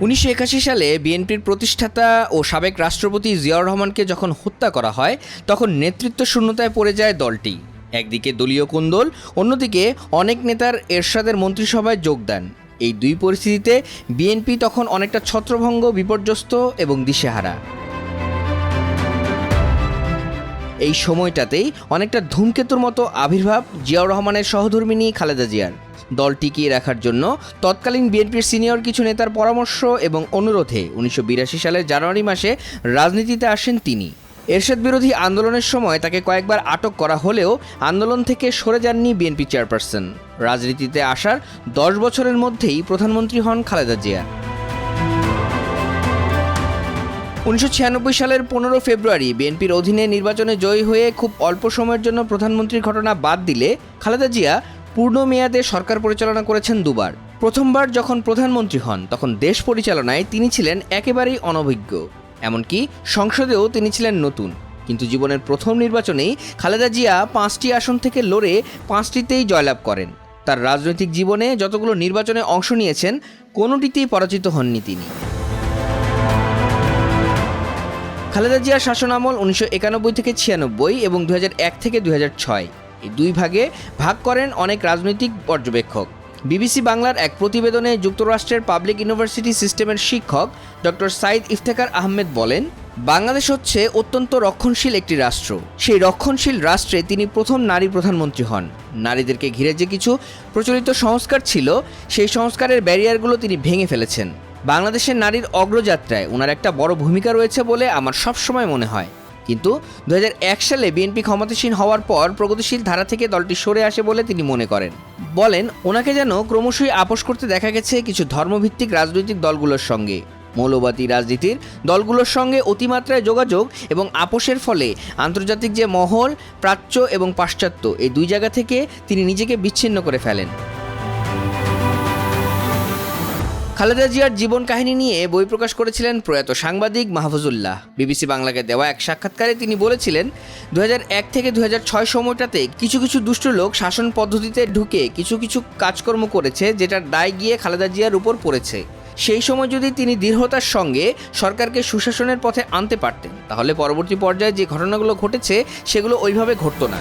উনিশশো একাশি সালে বিএনপির প্রতিষ্ঠাতা ও সাবেক রাষ্ট্রপতি জিয়াউর রহমানকে যখন হত্যা করা হয়, তখন নেতৃত্ব শূন্যতায় পড়ে যায় দলটি। একদিকে দলীয় কুন্দল, অন্যদিকে অনেক নেতার এরশাদের মন্ত্রিসভায় যোগদান এই দুই পরিস্থিতিতে বিএনপি তখন অনেকটা ছত্রভঙ্গ, বিপর্যস্ত এবং দিশেহারা। এই সময়টাতেই অনেকটা ধূমকেতুর মতো আবির্ভাব জিয়াউর রহমানের সহধর্মিনী খালেদা জিয়ার। দল টিকিয়ে রাখার জন্য তৎকালীন বিএনপির সিনিয়র কিছু নেতার পরামর্শ এবং অনুরোধে উনিশশো বিরাশি সালের জানুয়ারি মাসে রাজনীতিতে আসেন তিনি। এরশাদ বিরোধী আন্দোলনের সময় তাকে কয়েকবার আটক করা হলেও আন্দোলন থেকে সরে যাননি বিএনপি চেয়ারপারসন। রাজনীতিতে আসার দশ বছরের মধ্যেই প্রধানমন্ত্রী হন খালেদা জিয়া। উনিশশো ছিয়ানব্বই সালের পনেরো ফেব্রুয়ারি বিএনপির অধীনে নির্বাচনে জয়ী হয়ে খুব অল্প সময়ের জন্য প্রধানমন্ত্রীর ঘটনা বাদ দিলে খালেদা জিয়া পূর্ণ মেয়াদে সরকার পরিচালনা করেছেন দুবার। প্রথমবার যখন প্রধানমন্ত্রী হন, তখন দেশ পরিচালনায় তিনি ছিলেন একেবারেই অনভিজ্ঞ। এমনকি সংসদেও তিনি ছিলেন নতুন। কিন্তু জীবনের প্রথম নির্বাচনেই খালেদা জিয়া পাঁচটি আসন থেকে লড়ে পাঁচটিতেই জয়লাভ করেন। তার রাজনৈতিক জীবনে যতগুলো নির্বাচনে অংশ নিয়েছেন, কোনোটিতেই পরাজিত হননি তিনি। খালেদা জিয়ার শাসনামল উনিশশো একানব্বই থেকে ছিয়ানব্বই এবং দু থেকে দু এই দুই ভাগে ভাগ করেন অনেক রাজনৈতিক পর্যবেক্ষক। বিবিসি বাংলার এক প্রতিবেদনে যুক্তরাষ্ট্রের পাবলিক ইউনিভার্সিটি সিস্টেমের শিক্ষক ডক্টর সাইদ ইফতেখার আহমেদ বলেন, বাংলাদেশ হচ্ছে অত্যন্ত রক্ষণশীল একটি রাষ্ট্র। সেই রক্ষণশীল রাষ্ট্রে তিনি প্রথম নারী প্রধানমন্ত্রী হন। নারীদেরকে ঘিরে যে কিছু প্রচলিত সংস্কার ছিল, সেই সংস্কারের ব্যারিয়ারগুলো তিনি ভেঙে ফেলেছেন। বাংলাদেশের নারীর অগ্রযাত্রায় ওনার একটা বড় ভূমিকা রয়েছে বলে আমার সবসময় মনে হয়। কিন্তু দু হাজার এক সালে বিএনপি ক্ষমতাসীন হওয়ার পর প্রগতিশীল ধারা থেকে দলটি সরে আসে বলে তিনি মনে করেন। বলেন ওনাকে যেন ক্রমশই আপোষ করতে দেখা গেছে কিছু ধর্মভিত্তিক রাজনৈতিক দলগুলোর সঙ্গে। মৌলবাদী রাজনীতির দলগুলোর সঙ্গে অতিমাত্রায় যোগাযোগ এবং আপোষের ফলে আন্তর্জাতিক যে মহল, প্রাচ্য এবং পাশ্চাত্য, এই দুই জায়গা থেকে তিনি নিজেকে বিচ্ছিন্ন করে ফেলেন। খালেদা জিয়ার জীবন কাহিনী নিয়ে বই প্রকাশ করেছিলেন প্রয়াত সাংবাদিক মাহফুজুল্লাহ। বিবিসি বাংলাকে দেওয়া এক সাক্ষাৎকারে তিনি বলেছিলেন দু থেকে দু হাজার ছয় সময়টাতে কিছু কিছু দুষ্ট লোক শাসন পদ্ধতিতে ঢুকে কিছু কিছু কাজকর্ম করেছে যেটার দায় গিয়ে খালেদা জিয়ার উপর পড়েছে। সেই সময় যদি তিনি দৃঢ়তার সঙ্গে সরকারকে সুশাসনের পথে আনতে পারতেন, তাহলে পরবর্তী পর্যায়ে যে ঘটনাগুলো ঘটেছে, সেগুলো ওইভাবে ঘটতো না।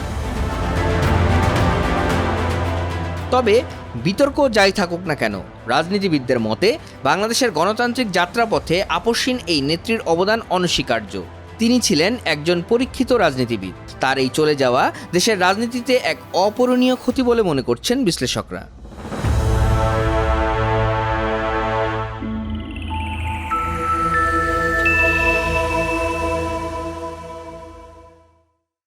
তবে বিতর্ক যাই থাকুক না কেন, রাজনীতিবিদদের মতে বাংলাদেশের গণতান্ত্রিক যাত্রাপথে আপসীন এই নেত্রীর অবদান অনস্বীকার্য। তিনি ছিলেন একজন পরীক্ষিত রাজনীতিবিদ। তার এই চলে যাওয়া দেশের রাজনীতিতে এক অপূরণীয় ক্ষতি বলে মনে করছেন বিশ্লেষকরা।